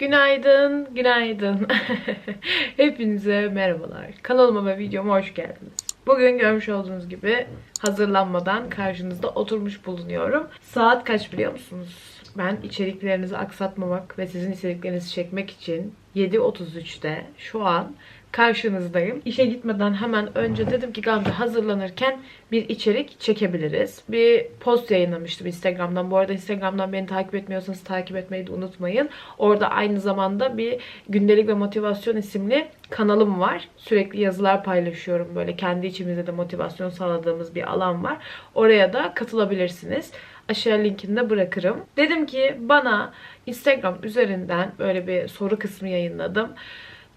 Günaydın, günaydın. Hepinize merhabalar. Kanalıma ve videoma hoş geldiniz. Bugün görmüş olduğunuz gibi hazırlanmadan karşınızda oturmuş bulunuyorum. Saat kaç biliyor musunuz? Ben içeriklerinizi aksatmamak ve sizin istediklerinizi çekmek için 7.33'te şu an karşınızdayım. İşe gitmeden hemen önce dedim ki Gamze hazırlanırken bir içerik çekebiliriz. Bir post yayınlamıştım Instagram'dan. Bu arada Instagram'dan beni takip etmiyorsanız takip etmeyi de unutmayın. Orada aynı zamanda bir gündelik ve motivasyon isimli kanalım var. Sürekli yazılar paylaşıyorum. Böyle kendi içimizde de motivasyon sağladığımız bir alan var. Oraya da katılabilirsiniz. Aşağı linkini de bırakırım. Dedim ki bana Instagram üzerinden böyle bir soru kısmı yayınladım.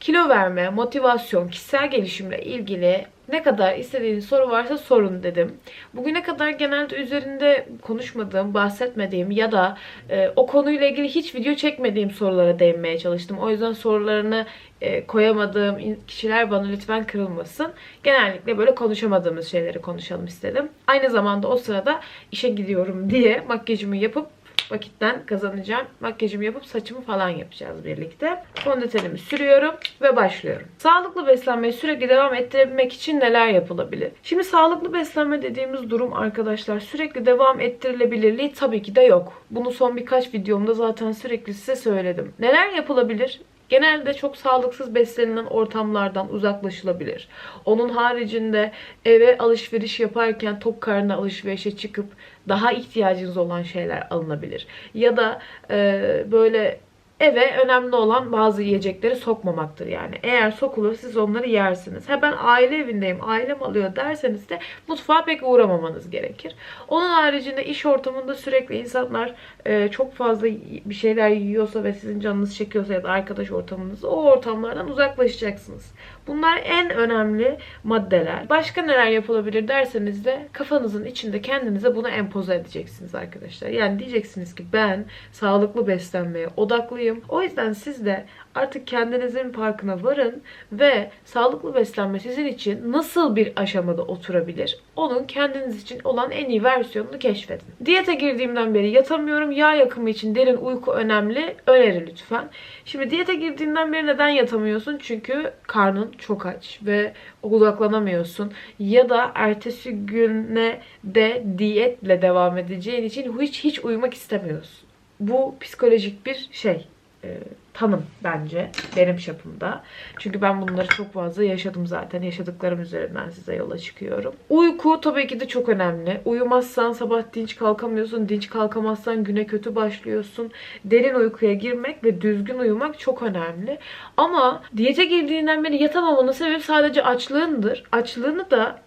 Kilo verme, motivasyon, kişisel gelişimle ilgili ne kadar istediğiniz soru varsa sorun dedim. Bugüne kadar genelde üzerinde konuşmadığım, bahsetmediğim ya da e, o konuyla ilgili hiç video çekmediğim sorulara değinmeye çalıştım. O yüzden sorularını e, koyamadığım kişiler bana lütfen kırılmasın. Genellikle böyle konuşamadığımız şeyleri konuşalım istedim. Aynı zamanda o sırada işe gidiyorum diye makyajımı yapıp vakitten kazanacağım. Makyajımı yapıp saçımı falan yapacağız birlikte. Fondötenimi sürüyorum ve başlıyorum. Sağlıklı beslenmeyi sürekli devam ettirebilmek için neler yapılabilir? Şimdi sağlıklı beslenme dediğimiz durum arkadaşlar sürekli devam ettirilebilirliği tabii ki de yok. Bunu son birkaç videomda zaten sürekli size söyledim. Neler yapılabilir? Genelde çok sağlıksız beslenilen ortamlardan uzaklaşılabilir. Onun haricinde eve alışveriş yaparken tok karnına alışverişe çıkıp daha ihtiyacınız olan şeyler alınabilir. Ya da e, böyle eve önemli olan bazı yiyecekleri sokmamaktır yani. Eğer sokulur siz onları yersiniz. Ha ben aile evindeyim, ailem alıyor derseniz de mutfağa pek uğramamanız gerekir. Onun haricinde iş ortamında sürekli insanlar e, çok fazla bir şeyler yiyorsa ve sizin canınız çekiyorsa ya da arkadaş ortamınızda o ortamlardan uzaklaşacaksınız. Bunlar en önemli maddeler. Başka neler yapılabilir derseniz de kafanızın içinde kendinize bunu empoze edeceksiniz arkadaşlar. Yani diyeceksiniz ki ben sağlıklı beslenmeye odaklıyım. O yüzden siz de artık kendinizin farkına varın ve sağlıklı beslenme sizin için nasıl bir aşamada oturabilir? Onun kendiniz için olan en iyi versiyonunu keşfedin. Diyete girdiğimden beri yatamıyorum. Yağ yakımı için derin uyku önemli. Öneri lütfen. Şimdi diyete girdiğinden beri neden yatamıyorsun? Çünkü karnın çok aç ve odaklanamıyorsun. Ya da ertesi güne de diyetle devam edeceğin için hiç hiç uyumak istemiyorsun. Bu psikolojik bir şey e, tanım bence benim çapımda. Çünkü ben bunları çok fazla yaşadım zaten. Yaşadıklarım üzerinden size yola çıkıyorum. Uyku tabii ki de çok önemli. Uyumazsan sabah dinç kalkamıyorsun. Dinç kalkamazsan güne kötü başlıyorsun. Derin uykuya girmek ve düzgün uyumak çok önemli. Ama diyete girdiğinden beri yatamamanın sebebi sadece açlığındır. Açlığını da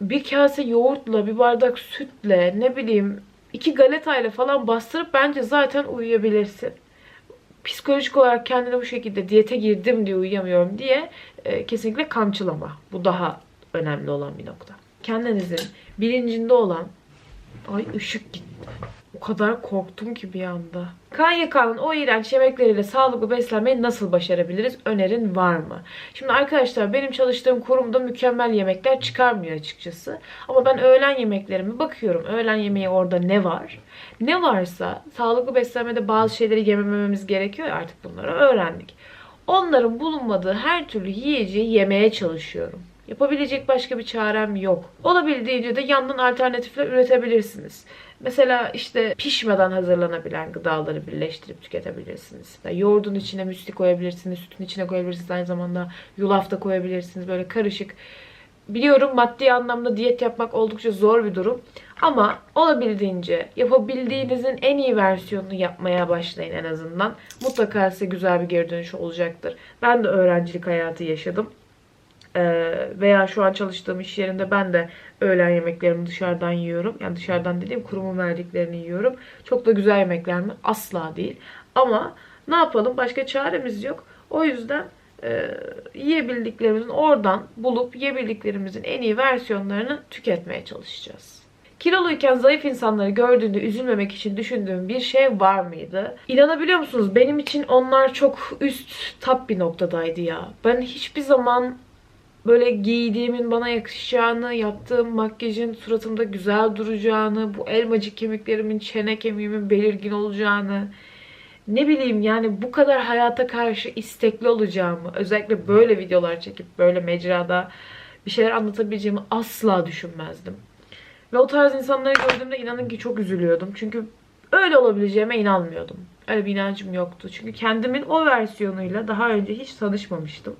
bir kase yoğurtla, bir bardak sütle, ne bileyim iki galetayla falan bastırıp bence zaten uyuyabilirsin psikolojik olarak kendine bu şekilde diyete girdim diye uyuyamıyorum diye e, kesinlikle kamçılama. Bu daha önemli olan bir nokta. Kendinizin bilincinde olan ay ışık gitti. O kadar korktum ki bir anda. Kan yakanın o iğrenç yemekleriyle sağlıklı beslenmeyi nasıl başarabiliriz? Önerin var mı? Şimdi arkadaşlar benim çalıştığım kurumda mükemmel yemekler çıkarmıyor açıkçası. Ama ben öğlen yemeklerime bakıyorum. Öğlen yemeği orada ne var? Ne varsa sağlıklı beslenmede bazı şeyleri yemememiz gerekiyor artık bunları öğrendik. Onların bulunmadığı her türlü yiyeceği yemeye çalışıyorum. Yapabilecek başka bir çarem yok. Olabildiğince de yandan alternatifler üretebilirsiniz. Mesela işte pişmeden hazırlanabilen gıdaları birleştirip tüketebilirsiniz. Yani yoğurdun içine müsli koyabilirsiniz, sütün içine koyabilirsiniz. Aynı zamanda yulaf da koyabilirsiniz. Böyle karışık. Biliyorum maddi anlamda diyet yapmak oldukça zor bir durum. Ama olabildiğince yapabildiğinizin en iyi versiyonunu yapmaya başlayın en azından. Mutlaka size güzel bir geri dönüş olacaktır. Ben de öğrencilik hayatı yaşadım. Ee, veya şu an çalıştığım iş yerinde ben de öğlen yemeklerimi dışarıdan yiyorum. Yani dışarıdan dediğim kurumun verdiklerini yiyorum. Çok da güzel yemekler mi? Asla değil. Ama ne yapalım? Başka çaremiz yok. O yüzden e, yiyebildiklerimizin oradan bulup yiyebildiklerimizin en iyi versiyonlarını tüketmeye çalışacağız. Kiloluyken zayıf insanları gördüğünde üzülmemek için düşündüğüm bir şey var mıydı? İnanabiliyor musunuz? Benim için onlar çok üst tap bir noktadaydı ya. Ben hiçbir zaman böyle giydiğimin bana yakışacağını, yaptığım makyajın suratımda güzel duracağını, bu elmacık kemiklerimin çene kemiğimin belirgin olacağını ne bileyim yani bu kadar hayata karşı istekli olacağımı, özellikle böyle videolar çekip böyle mecrada bir şeyler anlatabileceğimi asla düşünmezdim. Ve o tarz insanları gördüğümde inanın ki çok üzülüyordum. Çünkü öyle olabileceğime inanmıyordum. Öyle bir inancım yoktu. Çünkü kendimin o versiyonuyla daha önce hiç tanışmamıştım.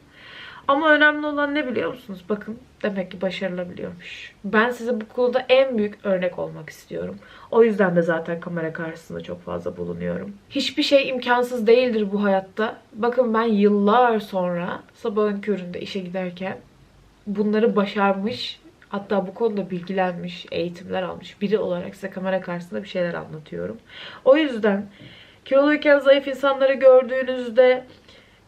Ama önemli olan ne biliyor musunuz? Bakın demek ki başarılabiliyormuş. Ben size bu konuda en büyük örnek olmak istiyorum. O yüzden de zaten kamera karşısında çok fazla bulunuyorum. Hiçbir şey imkansız değildir bu hayatta. Bakın ben yıllar sonra sabahın köründe işe giderken bunları başarmış hatta bu konuda bilgilenmiş, eğitimler almış biri olarak size kamera karşısında bir şeyler anlatıyorum. O yüzden kiloluyken zayıf insanları gördüğünüzde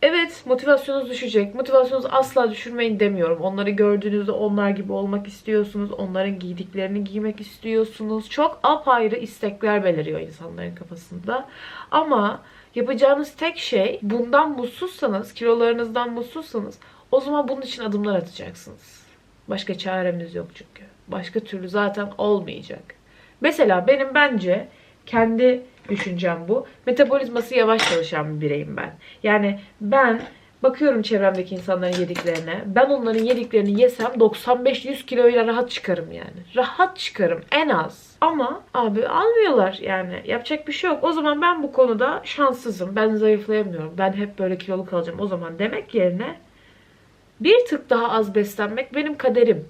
Evet motivasyonunuz düşecek. Motivasyonunuzu asla düşürmeyin demiyorum. Onları gördüğünüzde onlar gibi olmak istiyorsunuz. Onların giydiklerini giymek istiyorsunuz. Çok apayrı istekler beliriyor insanların kafasında. Ama yapacağınız tek şey bundan mutsuzsanız, kilolarınızdan mutsuzsanız o zaman bunun için adımlar atacaksınız. Başka çaremiz yok çünkü. Başka türlü zaten olmayacak. Mesela benim bence kendi düşüncem bu. Metabolizması yavaş çalışan bir bireyim ben. Yani ben bakıyorum çevremdeki insanların yediklerine. Ben onların yediklerini yesem 95-100 kiloyla rahat çıkarım yani. Rahat çıkarım en az. Ama abi almıyorlar yani. Yapacak bir şey yok. O zaman ben bu konuda şanssızım. Ben zayıflayamıyorum. Ben hep böyle kilolu kalacağım. O zaman demek yerine bir tık daha az beslenmek benim kaderim.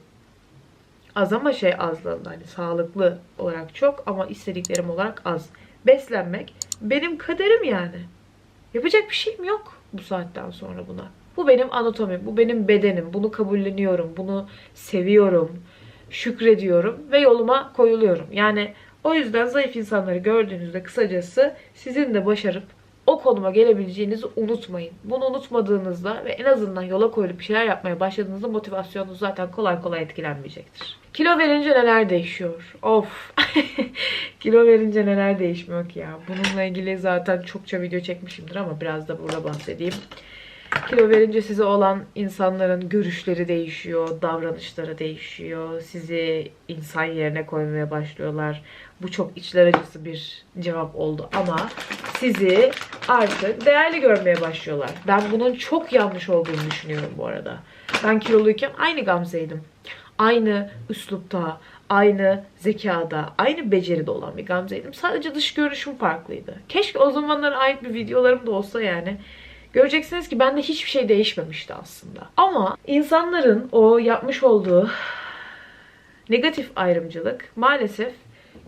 Az ama şey azlığında hani sağlıklı olarak çok ama istediklerim olarak az beslenmek benim kaderim yani. Yapacak bir şeyim yok bu saatten sonra buna. Bu benim anatomim, bu benim bedenim. Bunu kabulleniyorum, bunu seviyorum, şükrediyorum ve yoluma koyuluyorum. Yani o yüzden zayıf insanları gördüğünüzde kısacası sizin de başarıp o konuma gelebileceğinizi unutmayın. Bunu unutmadığınızda ve en azından yola koyulup bir şeyler yapmaya başladığınızda motivasyonunuz zaten kolay kolay etkilenmeyecektir. Kilo verince neler değişiyor? Of. Kilo verince neler değişmiyor ki ya. Bununla ilgili zaten çokça video çekmişimdir ama biraz da burada bahsedeyim. Kilo verince size olan insanların görüşleri değişiyor, davranışları değişiyor. Sizi insan yerine koymaya başlıyorlar. Bu çok içler acısı bir cevap oldu ama sizi artık değerli görmeye başlıyorlar. Ben bunun çok yanlış olduğunu düşünüyorum bu arada. Ben kiloluyken aynı Gamze'ydim. Aynı üslupta, aynı zekada, aynı beceride olan bir Gamze'ydim. Sadece dış görünüşüm farklıydı. Keşke o zamanlara ait bir videolarım da olsa yani. Göreceksiniz ki bende hiçbir şey değişmemişti aslında. Ama insanların o yapmış olduğu negatif ayrımcılık maalesef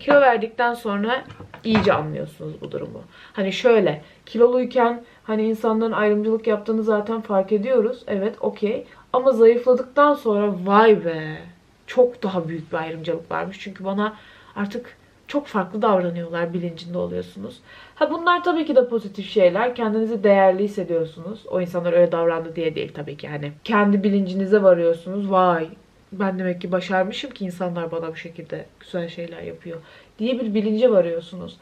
kilo verdikten sonra iyice anlıyorsunuz bu durumu. Hani şöyle kiloluyken hani insanların ayrımcılık yaptığını zaten fark ediyoruz. Evet okey. Ama zayıfladıktan sonra vay be çok daha büyük bir ayrımcılık varmış. Çünkü bana artık çok farklı davranıyorlar bilincinde oluyorsunuz. Ha bunlar tabii ki de pozitif şeyler. Kendinizi değerli hissediyorsunuz. O insanlar öyle davrandı diye değil tabii ki. Yani kendi bilincinize varıyorsunuz. Vay ben demek ki başarmışım ki insanlar bana bu şekilde güzel şeyler yapıyor diye bir bilince varıyorsunuz.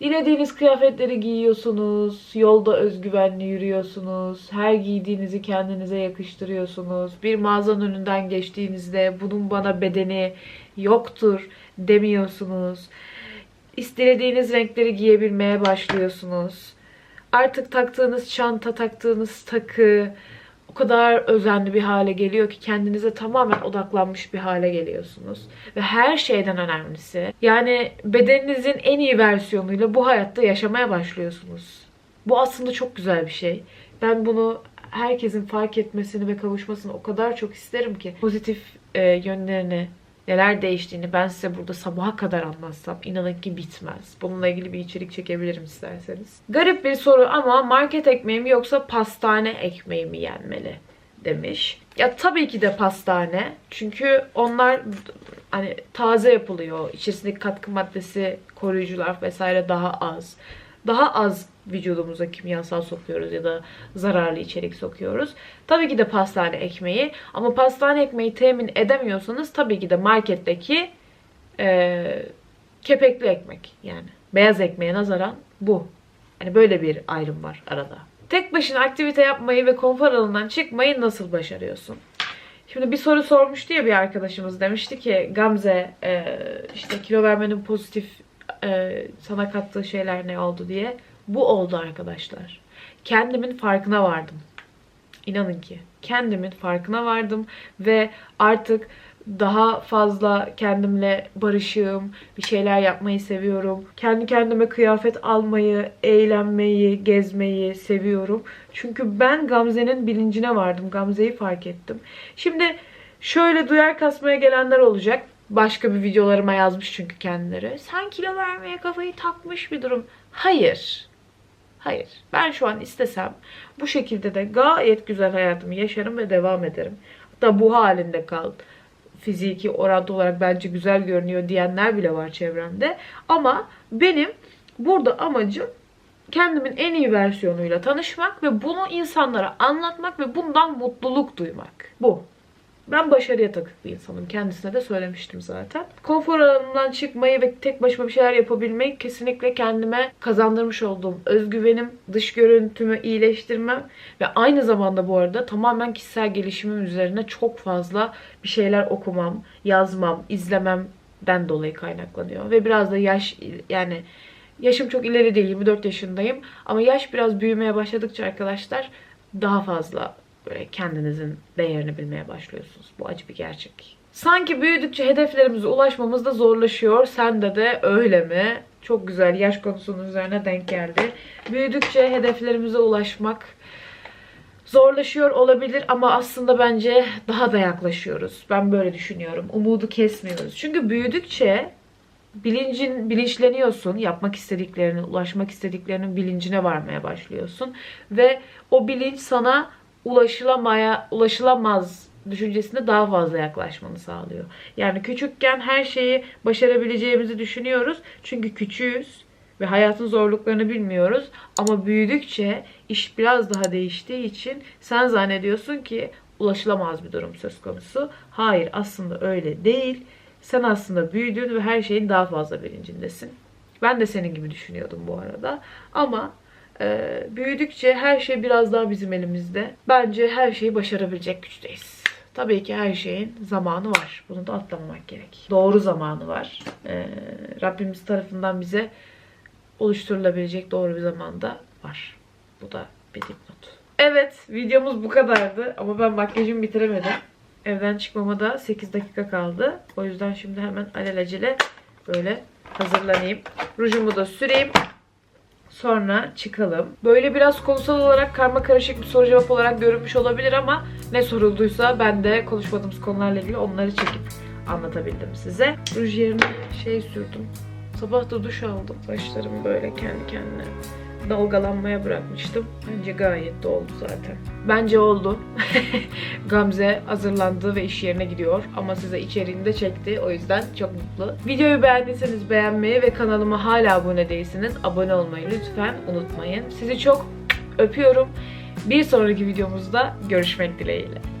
Dilediğiniz kıyafetleri giyiyorsunuz, yolda özgüvenli yürüyorsunuz, her giydiğinizi kendinize yakıştırıyorsunuz. Bir mağazanın önünden geçtiğinizde bunun bana bedeni yoktur demiyorsunuz. İstediğiniz renkleri giyebilmeye başlıyorsunuz. Artık taktığınız çanta, taktığınız takı, o kadar özenli bir hale geliyor ki kendinize tamamen odaklanmış bir hale geliyorsunuz. Ve her şeyden önemlisi yani bedeninizin en iyi versiyonuyla bu hayatta yaşamaya başlıyorsunuz. Bu aslında çok güzel bir şey. Ben bunu herkesin fark etmesini ve kavuşmasını o kadar çok isterim ki pozitif e, yönlerini neler değiştiğini ben size burada sabaha kadar anlatsam inanın ki bitmez. Bununla ilgili bir içerik çekebilirim isterseniz. Garip bir soru ama market ekmeği mi yoksa pastane ekmeği mi yenmeli demiş. Ya tabii ki de pastane. Çünkü onlar hani taze yapılıyor. İçerisindeki katkı maddesi, koruyucular vesaire daha az. Daha az vücudumuza kimyasal sokuyoruz ya da zararlı içerik sokuyoruz. Tabii ki de pastane ekmeği ama pastane ekmeği temin edemiyorsanız tabii ki de marketteki e, kepekli ekmek yani beyaz ekmeğe nazaran bu. Yani böyle bir ayrım var arada. Tek başına aktivite yapmayı ve konfor alanından çıkmayı nasıl başarıyorsun? Şimdi bir soru sormuştu ya bir arkadaşımız demişti ki Gamze e, işte kilo vermenin pozitif e, sana kattığı şeyler ne oldu diye. Bu oldu arkadaşlar. Kendimin farkına vardım. İnanın ki kendimin farkına vardım ve artık daha fazla kendimle barışığım, bir şeyler yapmayı seviyorum. Kendi kendime kıyafet almayı, eğlenmeyi, gezmeyi seviyorum. Çünkü ben Gamze'nin bilincine vardım. Gamze'yi fark ettim. Şimdi şöyle duyar kasmaya gelenler olacak. Başka bir videolarıma yazmış çünkü kendileri. Sen kilo vermeye kafayı takmış bir durum. Hayır. Hayır. Ben şu an istesem bu şekilde de gayet güzel hayatımı yaşarım ve devam ederim. Hatta bu halinde kal. Fiziki oranda olarak bence güzel görünüyor diyenler bile var çevremde. Ama benim burada amacım kendimin en iyi versiyonuyla tanışmak ve bunu insanlara anlatmak ve bundan mutluluk duymak. Bu. Ben başarıya takık bir insanım. Kendisine de söylemiştim zaten. Konfor alanımdan çıkmayı ve tek başıma bir şeyler yapabilmeyi kesinlikle kendime kazandırmış olduğum özgüvenim, dış görüntümü iyileştirmem ve aynı zamanda bu arada tamamen kişisel gelişimim üzerine çok fazla bir şeyler okumam, yazmam, izlememden dolayı kaynaklanıyor. Ve biraz da yaş yani yaşım çok ileri değil 24 yaşındayım ama yaş biraz büyümeye başladıkça arkadaşlar daha fazla böyle kendinizin değerini bilmeye başlıyorsunuz. Bu acı bir gerçek. Sanki büyüdükçe hedeflerimize ulaşmamız da zorlaşıyor. Sende de öyle mi? Çok güzel yaş konusunun üzerine denk geldi. Büyüdükçe hedeflerimize ulaşmak zorlaşıyor olabilir ama aslında bence daha da yaklaşıyoruz. Ben böyle düşünüyorum. Umudu kesmiyoruz. Çünkü büyüdükçe bilincin bilinçleniyorsun. Yapmak istediklerini, ulaşmak istediklerinin bilincine varmaya başlıyorsun ve o bilinç sana ulaşılamaya ulaşılamaz düşüncesine daha fazla yaklaşmanı sağlıyor. Yani küçükken her şeyi başarabileceğimizi düşünüyoruz. Çünkü küçüğüz ve hayatın zorluklarını bilmiyoruz. Ama büyüdükçe iş biraz daha değiştiği için sen zannediyorsun ki ulaşılamaz bir durum söz konusu. Hayır aslında öyle değil. Sen aslında büyüdün ve her şeyin daha fazla bilincindesin. Ben de senin gibi düşünüyordum bu arada. Ama ee, büyüdükçe her şey biraz daha bizim elimizde. Bence her şeyi başarabilecek güçteyiz. Tabii ki her şeyin zamanı var. Bunu da atlamamak gerek. Doğru zamanı var. Ee, Rabbimiz tarafından bize oluşturulabilecek doğru bir zamanda var. Bu da bir dipnot. Evet videomuz bu kadardı ama ben makyajımı bitiremedim. Evden çıkmama da 8 dakika kaldı. O yüzden şimdi hemen alelacele böyle hazırlanayım. Rujumu da süreyim. Sonra çıkalım. Böyle biraz konusal olarak karma karışık bir soru cevap olarak görünmüş olabilir ama ne sorulduysa ben de konuşmadığımız konularla ilgili onları çekip anlatabildim size. Ruj yerine şey sürdüm. Sabah da duş aldım. Başlarım böyle kendi kendine dalgalanmaya bırakmıştım. Bence gayet de oldu zaten. Bence oldu. Gamze hazırlandı ve iş yerine gidiyor. Ama size içeriğini de çekti. O yüzden çok mutlu. Videoyu beğendiyseniz beğenmeyi ve kanalıma hala abone değilseniz abone olmayı lütfen unutmayın. Sizi çok öpüyorum. Bir sonraki videomuzda görüşmek dileğiyle.